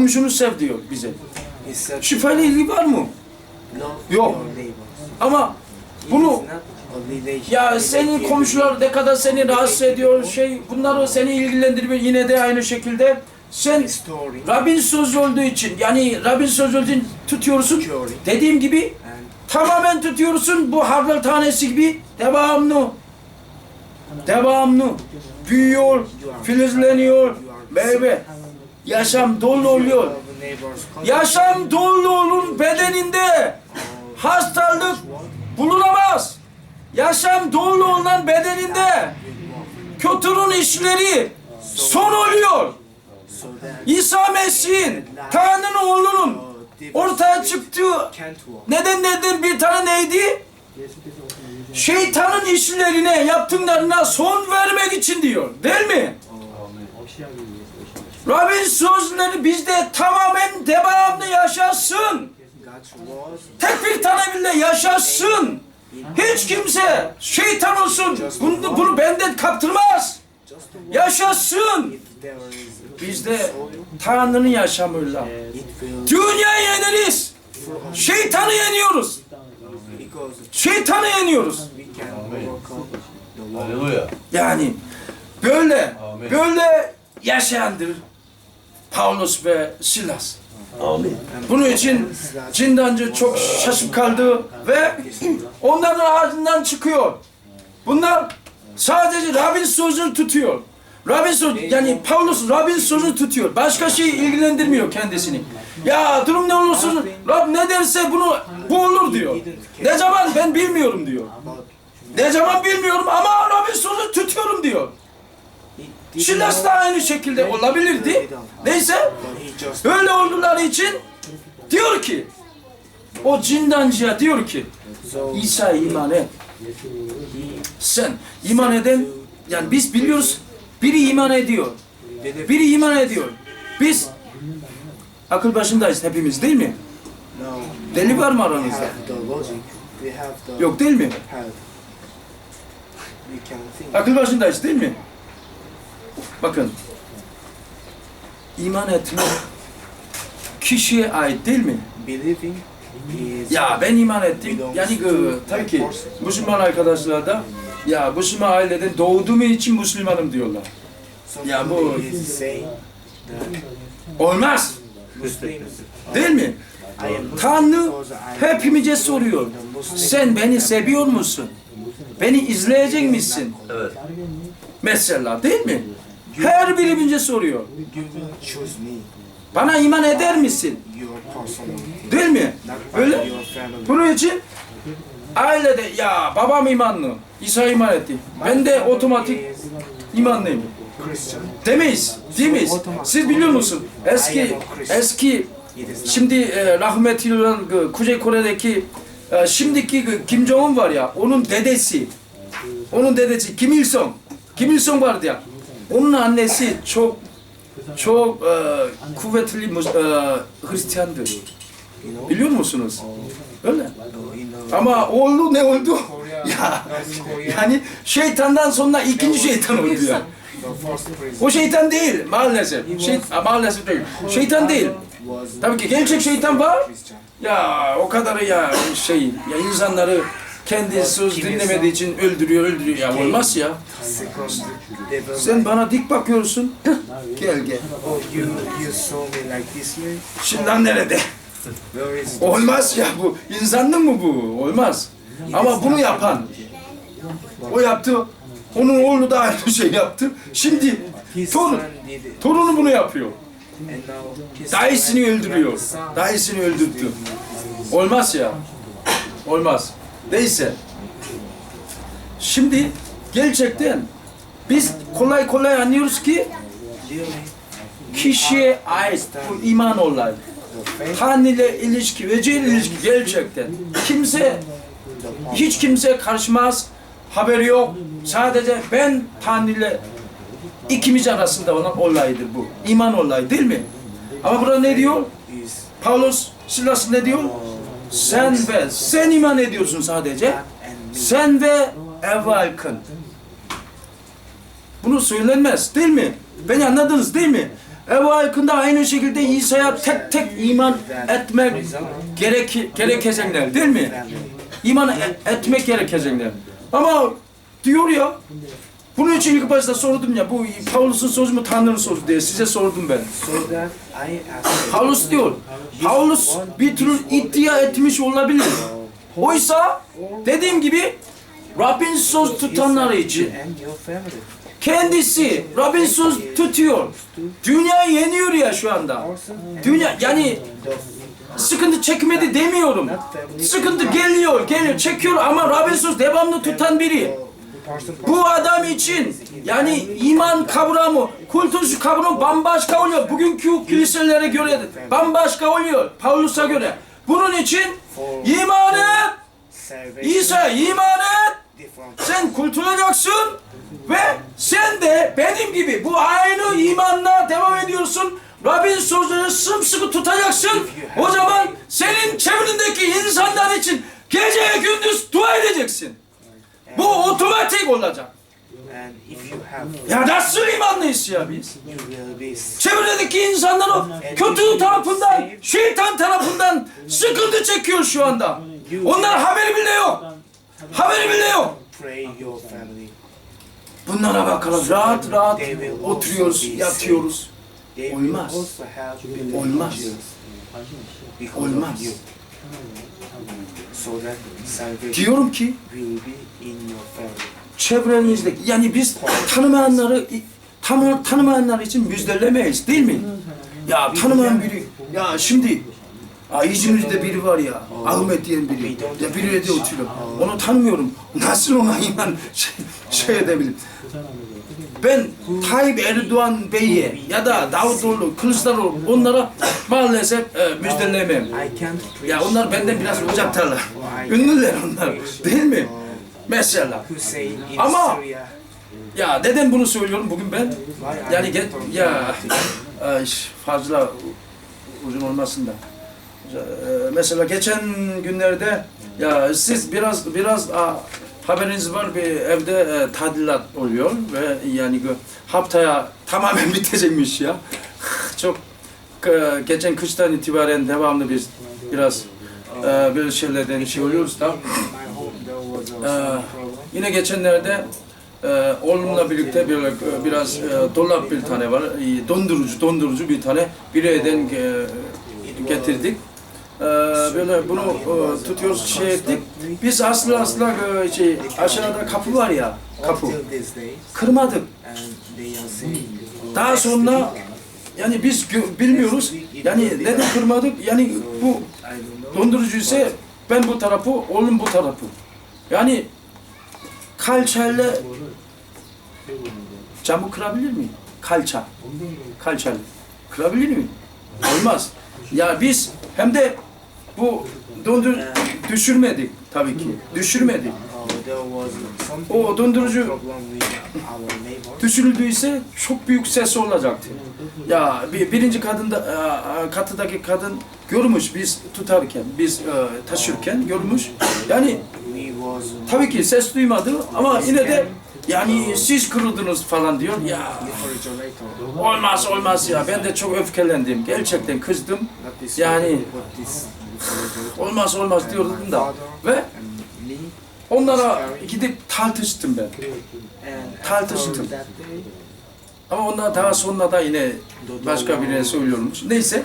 komşunu sev diyor bize. Şifayla ilgi var mı? Yok. Ama bunu ya senin komşular ne kadar seni rahatsız ediyor şey bunları seni ilgilendirmiyor yine de aynı şekilde sen Rabbin sözü olduğu için yani Rabbin sözü olduğu için tutuyorsun. Dediğim gibi tamamen tutuyorsun bu hardal tanesi gibi devamlı devamlı büyüyor, filizleniyor, meyve. Yaşam dolu oluyor. Yaşam dolu olun bedeninde hastalık bulunamaz. Yaşam dolu olan bedeninde kötünün işleri son oluyor. İsa Mesih'in Tanrı'nın oğlunun ortaya çıktığı walk. nedenlerden bir tane neydi? Şeytanın işlerine, yaptıklarına son vermek için diyor. Değil mi? Rabbin sözleri bizde tamamen devamlı yaşasın. Tek bir tane bile yaşasın. Hiç kimse şeytan olsun. Bunu, bunu benden kaptırmaz. Yaşasın. Bizde Tanrı'nın yaşamıyla. Dünyayı yeneriz. Şeytanı yeniyoruz. Şeytanı yeniyoruz. Yani böyle böyle yaşayandır Paulus ve Silas. Amin. Bunun için zindancı çok şaşıp kaldı ve onların ağzından çıkıyor. Bunlar sadece Rabbin sözünü tutuyor. Rabbin söz, yani Paulus Rabbin sözünü tutuyor. Başka şey ilgilendirmiyor kendisini. Ya durum ne olursa Rab ne derse bunu bu olur diyor. Ne zaman ben bilmiyorum diyor. Ne zaman bilmiyorum ama Rabbin sözünü tutuyorum diyor. Not, da aynı şekilde olabilirdi. Neyse öyle oldukları için diyor ki o zindancıya diyor ki İsa iman et. Sen iman eden yani biz biliyoruz biri iman ediyor. Biri iman ediyor. Biz akıl başındayız hepimiz değil mi? Deli var mı aranızda? Yok değil mi? Akıl başındayız değil mi? Bakın. iman etmek kişiye ait değil mi? Believing Ya ben iman ettim. Yani e, tabii ki Müslüman arkadaşlar da ya Müslüman aileden doğduğum için Müslümanım diyorlar. Ya bu- Olmaz. Değil mi? Tanrı hepimize soruyor. Sen beni seviyor musun? Beni izleyecek misin? Evet. Mesela değil mi? Her soruyor. will choose me, Bana iman eder misin? Değil mi? Öyle. Bunun için ailede ya babam imanlı, İsa iman etti. Ben de otomatik imanlıyım. Demeyiz, demeyiz. Siz biliyor musun? Eski, eski, şimdi e, rahmetli olan e, Kuzey Kore'deki e, şimdiki Kim Jong-un var ya, onun dedesi, onun dedesi Kim Il Sung, Kim Il Sung vardı ya, onun annesi çok çok e, kuvvetli e, Hristiyandır. Biliyor musunuz? Öyle. Ama oğlu ne oldu? Ya yani şeytandan sonra ikinci şeytan oldu ya. O şeytan değil maalesef. Şey, maalesef değil. Şeytan değil. Tabii ki gerçek şeytan var. Ya o kadarı ya şey ya insanları kendi söz dinlemediği için öldürüyor öldürüyor ya olmaz ya. Sen bana dik bakıyorsun. gel gel. Şimdi nerede? Olmaz ya bu. İnsanlık mı bu? Olmaz. Ama bunu yapan o yaptı. Onun oğlu da aynı şey yaptı. Şimdi torun, torunu bunu yapıyor. Dayısını öldürüyor. Dayısını öldürttü. Olmaz ya. Olmaz. Neyse. Şimdi gerçekten biz kolay kolay anlıyoruz ki kişiye ait bu iman olay. the faith, Tanrı ilişki, vecih ilişki gerçekten. Kimse, hiç kimse karışmaz, haberi yok. Sadece ben Tanrı ikimiz arasında olan olaydır bu. İman olayı değil mi? Ama burada ne diyor? Paulus, Silas ne diyor? Sen ve sen iman ediyorsun sadece. Sen ve ev halkın. Bunu söylenmez değil mi? Beni anladınız değil mi? Ebu Aykın da aynı şekilde İsa'ya tek tek iman etmek gerek, gerekecekler değil mi? İman e- etmek gerekecekler. Ama diyor ya, bunun için ilk başta sordum ya, bu Paulus'un sözü mü Tanrı'nın sözü diye size sordum ben. Paulus diyor, Paulus bir tür iddia etmiş olabilir. Oysa dediğim gibi Rabbin söz tutanları için kendisi Rabbin söz tutuyor. Dünya yeniyor ya şu anda. Dünya yani sıkıntı çekmedi demiyorum. Sıkıntı geliyor, geliyor, çekiyor ama Rabbin söz devamlı tutan biri. Bu adam için yani iman kavramı, kültür kavramı bambaşka oluyor. Bugünkü kiliselere göre bambaşka oluyor. Paulus'a göre. Bunun için iman et, İsa iman et, sen kurtulacaksın ve sen de benim gibi bu aynı imanla devam ediyorsun. Rabbin sözlerini sımsıkı tutacaksın. O zaman senin çevrendeki insanlar için gece gündüz dua edeceksin. Bu otomatik olacak. And if you have, Ya nasıl imanlıyız ya biz? you will be Çevredeki insanlar kötü tarafından, şeytan tarafından sıkıntı çekiyor şu anda. Onlar haberi bile yok. Haberi bile yok. pray your family. Bunlara bakalım rahat rahat oturuyoruz, yatıyoruz. They will Olmaz. also have believed Olmaz. Because Olmaz. you. Diyorum ki çevrenizde yani biz tanımayanları tanı, tanımayanlar için müjdelemeyiz değil mi? Ya tanımayan biri ya şimdi Aa, İzmir'de biri var ya, Ahmet diyen biri. Ya biri de oturuyor. Onu tanımıyorum. Nasıl ona iman şey, şey edebilirim? Ben Tayyip Erdoğan Bey'e ya da Davutoğlu, Kılıçdaroğlu onlara maalesef e, müjdelemem. Ya onlar benden biraz uzaktalar. Ünlüler onlar. Değil mi? Mesela. Ama-. Ya neden bunu söylüyorum bugün ben? Yani get, ya ay, fazla uzun olmasın da. Ee, Mesela geçen günlerde ya siz biraz biraz haberiniz var bir evde e, tadilat oluyor ve yani haftaya tamamen bitecekmiş ya. Çok e, geçen kıştan itibaren devamlı biz biraz e, böyle şeylerden şey oluyoruz da. Problem. Yine geçenlerde e, oğlumla birlikte böyle e, biraz e, dolap bir tane var, e, dondurucu, dondurucu bir tane bir evden e, getirdik. E, böyle bunu e, tutuyoruz, şey ettik. Biz aslı aslı e, şey aşağıda kapı var ya, kapı. Kırmadık. Daha sonra yani biz bilmiyoruz. Yani neden kırmadık? Yani bu dondurucu ise ben bu tarafı, oğlum bu tarafı. Yani kalçayla camı kırabilir miyim? Kalça. Kalçayla. Kırabilir miyim? Olmaz. Ya biz hem de bu dondur düşürmedik tabii ki. Something O dondurucu düşürüldüyse çok büyük ses olacaktı. Ya bir, birinci kadın da, e, katıdaki kadın görmüş biz tutarken, biz e, taşırken görmüş. Yani tabii ki ses duymadı ama yine de yani siz kırıldınız falan diyor. Ya olmaz olmaz ya ben de çok öfkelendim. Gerçekten kızdım. Yani- Olmaz olmaz diyordum da. Ve onlara gidip tartıştım ben. Tartıştım. Ama onlar daha sonra da yine başka birine söylüyormuş. Neyse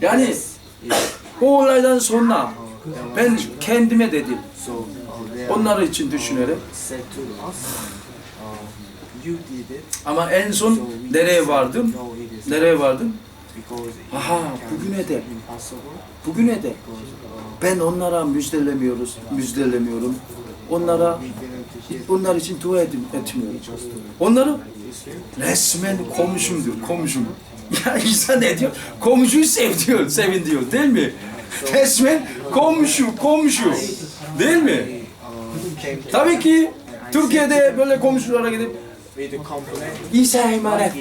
Yani- o olaydan sonra ben kendime dedim. Onlar için düşünerek. Ama en So son nereye vardım? Nereye vardım? Aha, bugüne de. Bugüne de ben onlara müjdelemiyoruz, müjdelemiyorum. Onlara onlar için dua edim, etmiyorum. this resmen komşumdur, komşum. Ya insan ne diyor? Komşuyu sev diyor, sevin diyor değil mi? Resmen komşu, komşu. Değil mi? Tabii ki Türkiye'de böyle komşulara gidip. İsa emanet.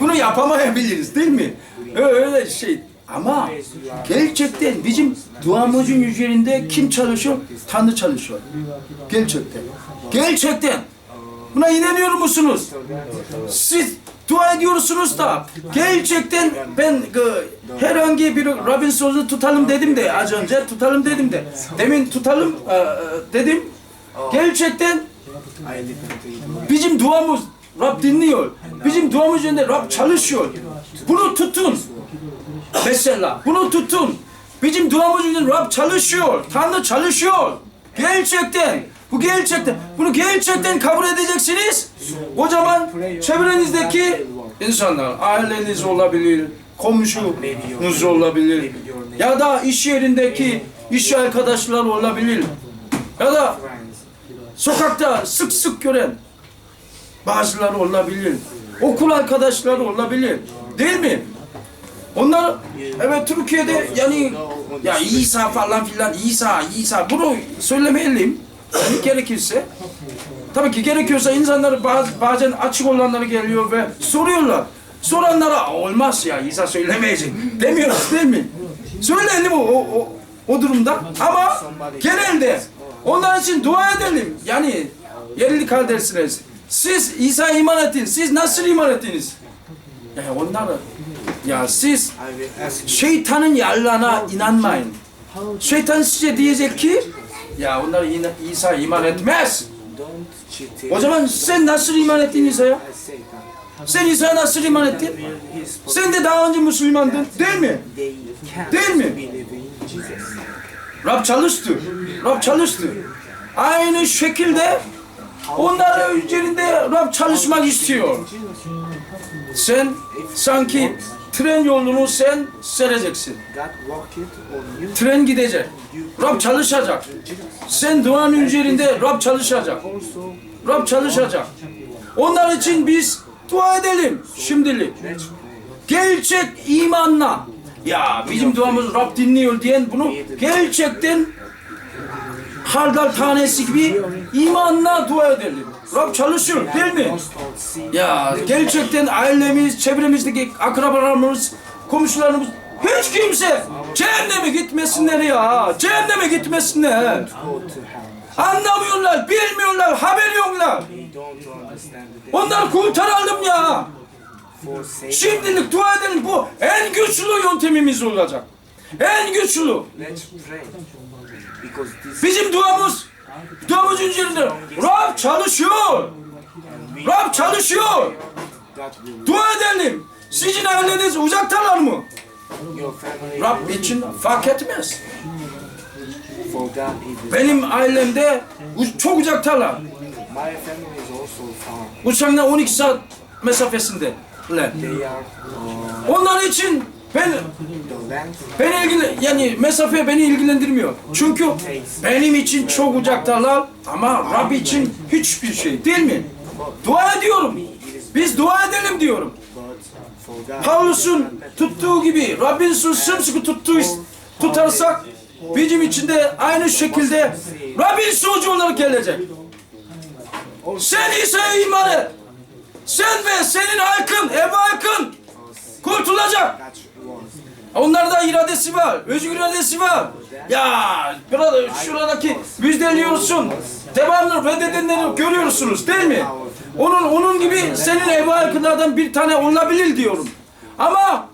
Bunu yapamayabiliriz değil mi? Öyle şey. Ama gerçekten bizim duamızın üzerinde kim çalışıyor? Tanrı çalışıyor. Gerçekten. Gerçekten. Buna inanıyor musunuz? Siz dua ediyorsunuz da gerçekten ben e, herhangi bir Rabbin sözü tutalım dedim de az önce tutalım dedim de demin tutalım e, e, dedim gerçekten Bizim duamız Rab dinliyor. Bizim duamız üzerinde Rab çalışıyor. Bunu tutun. Mesela bunu tutun. Bizim duamız üzerinde Rab çalışıyor. Tanrı çalışıyor. Gerçekten. Bu gerçekten. Bunu gerçekten kabul edeceksiniz. O zaman çevrenizdeki insanlar, aileniz olabilir, komşunuz olabilir. Ya da iş yerindeki iş arkadaşlar olabilir. Ya da sokakta sık sık gören bazıları olabilir. Okul arkadaşları olabilir. Değil mi? Onlar evet Türkiye'de yani ya İsa falan filan İsa İsa bunu söylemeyelim. Gerekirse. Tabii ki gerekiyorsa insanlar baz, bazen açık olanları geliyor ve soruyorlar. Soranlara olmaz ya İsa söylemeyecek demiyoruz değil mi? Söyleyelim o, o, o durumda ama genelde onlar için dua edelim. Yani yerli kardeşsiniz. Siz İsa iman ettiniz. Siz nasıl iman ettiniz? Ya onlar ya siz şeytanın yalanına inanmayın. Şeytan size diyecek ki ya onlar İsa iman etmez. O zaman sen nasıl iman ettin İsa'ya? Sen İsa'ya nasıl iman ettin? Sen de daha önce Müslümandın değil mi? Değil mi? Rab çalıştı. Rab çalıştı. Aynı şekilde onların üzerinde Rab çalışmak istiyor. Sen sanki tren yolunu sen sereceksin. Tren gidecek. Rab çalışacak. Sen duanın üzerinde Rab çalışacak. Rab çalışacak. Onlar için biz dua edelim şimdilik. Gerçek imanla. Ya bizim duamız Rab dinliyor diyen bunu gerçekten hardal tanesi gibi imanla dua edelim. Rab çalışıyor değil mi? Ya gerçekten ailemiz, çevremizdeki akrabalarımız, komşularımız hiç kimse cehenneme gitmesinler ya. Cehenneme gitmesinler. Anlamıyorlar, bilmiyorlar, haberi yoklar. They don't understand the Onlar kurtaralım ya. Şimdilik dua edelim bu en güçlü yöntemimiz olacak. En güçlü. Bizim duamız, duamız üzerinde Rab çalışıyor. Rab çalışıyor. Dua edelim. Sizin aileniz uzaktalar mı? Rab için fark etmez. Benim ailemde çok uzaktalar. Uçakla 12 saat mesafesinde. Uh, Onlar için ben beni ilgili yani mesafe beni ilgilendirmiyor. Çünkü benim için çok uzaktalar ama Rab için hiçbir şey değil mi? Dua ediyorum. Biz dua edelim diyorum. Pavlus'un tuttuğu gibi Rabbin sözü sımsıkı tuttuğu tutarsak bizim için de aynı şekilde Rabbin sözü olarak gelecek. Sen İsa'ya iman et. Sen ve senin halkın, ev halkın kurtulacak. Onlarda iradesi var, özgür iradesi var. Ya burada şuradaki müjdeliyorsun. Devamlı reddedenleri görüyorsunuz değil mi? Onun onun gibi senin ev halkından bir tane olabilir diyorum. Ama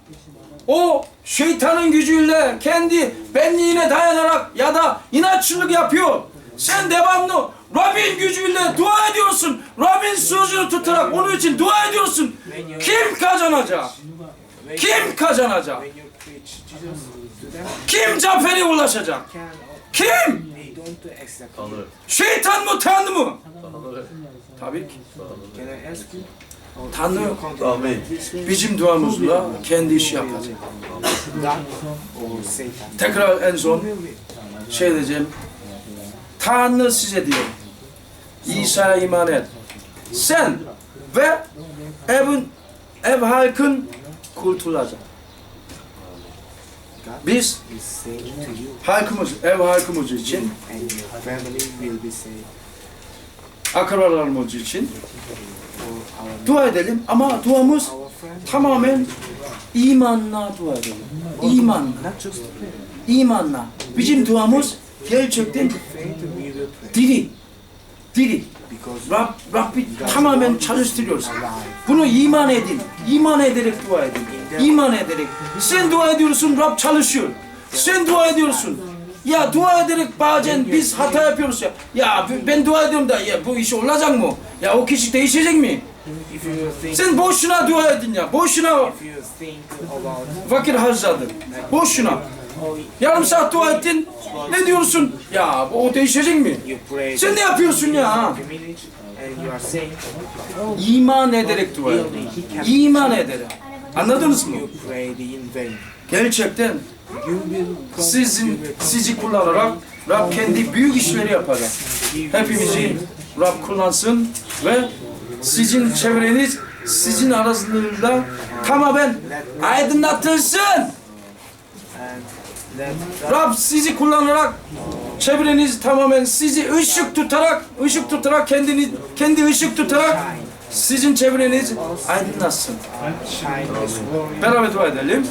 o şeytanın gücüyle kendi benliğine dayanarak ya da inatçılık yapıyor. Sen devamlı Rabbin gücüyle dua ediyorsun. Rabbin sözünü tutarak onun için dua ediyorsun. Kim kazanacak? Kim kazanacak? Kim zafere ulaşacak? Kim? accept. Şeytan mı Tanrı mı? Tabii ki. Tanrı with bizim duamızla kendi işi yapacak. Tekrar en son şey diyeceğim. Tanrı size diyor. İsa'ya iman et. Sen ve evin ev halkın kurtulacak. Biz halkımız, ev halkımız için, akrabalarımız için dua edelim ama duamız tamamen imanla dua edelim. İmanla. İmanla. Bizim duamız gerçekten diri. diri. Rab, Rabbi tamamen çalıştırıyoruz. Bunu iman edin. İman ederek dua edin. İman ederek. Sen dua ediyorsun, Rab çalışıyor. Sen dua ediyorsun. Ya dua ederek bazen biz hata yapıyoruz ya. Ya ben dua ediyorum da ya bu iş olacak mı? Ya o kişi değişecek mi? Sen boşuna dua edin ya. Boşuna vakit harcadın. Boşuna. Yarım saat dua ettin. Ne diyorsun? Ya o değişecek mi? Sen ne yapıyorsun ya? İman ederek dua edin. İman ederek. Anladınız mı? Gerçekten sizin sizi kullanarak Rab kendi büyük işleri yapacak. Hepimizi Rab kullansın ve sizin çevreniz sizin arasında tamamen aydınlatılsın. Rab sizi kullanarak çevreniz tamamen sizi ışık tutarak ışık tutarak kendini kendi ışık tutarak sizin çevreniz aydınlatsın. Beraber dua edelim.